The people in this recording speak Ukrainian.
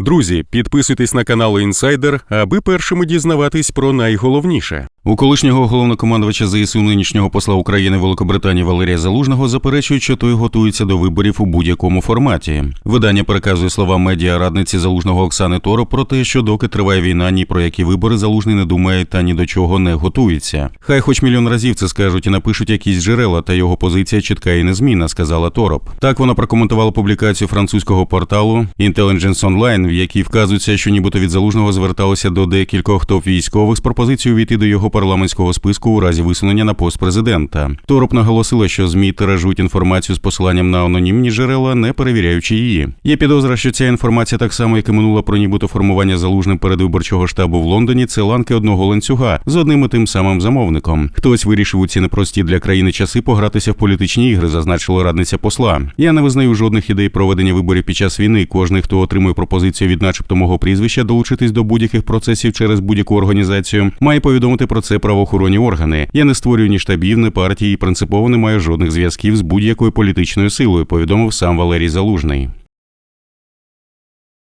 Друзі, підписуйтесь на канал Інсайдер, аби першими дізнаватись про найголовніше. У колишнього головнокомандувача ЗСУ нинішнього посла України Великобританії Валерія Залужного заперечують, що той готується до виборів у будь-якому форматі. Видання переказує слова медіа радниці залужного Оксани Торо про те, що доки триває війна, ні про які вибори залужний не думає та ні до чого не готується. Хай хоч мільйон разів це скажуть і напишуть якісь джерела, та його позиція чітка і незмінна, сказала Тороп. Так вона прокоментувала публікацію французького порталу Intelligence Online, в якій вказується, що нібито від залужного зверталося до декількох топ військових з пропозицією війти до його парламентського списку у разі висунення на пост президента. Тороп наголосила, що змі тиражують інформацію з посиланням на анонімні джерела, не перевіряючи її. Є підозра, що ця інформація так само, як і минула про нібито формування залужним передвиборчого штабу в Лондоні, це ланки одного ланцюга з одним і тим самим замовником. Хтось вирішив у ці непрості для країни часи погратися в політичні ігри, зазначила радниця посла. Я не визнаю жодних ідей проведення виборів під час війни. Кожний, хто отримує пропозицію від, начебто, мого прізвища, долучитись до будь-яких процесів через будь-яку організацію, має повідомити про це правоохоронні органи. Я не створюю ні штабів, ні партії і принципово не маю жодних зв'язків з будь-якою політичною силою. Повідомив сам Валерій Залужний.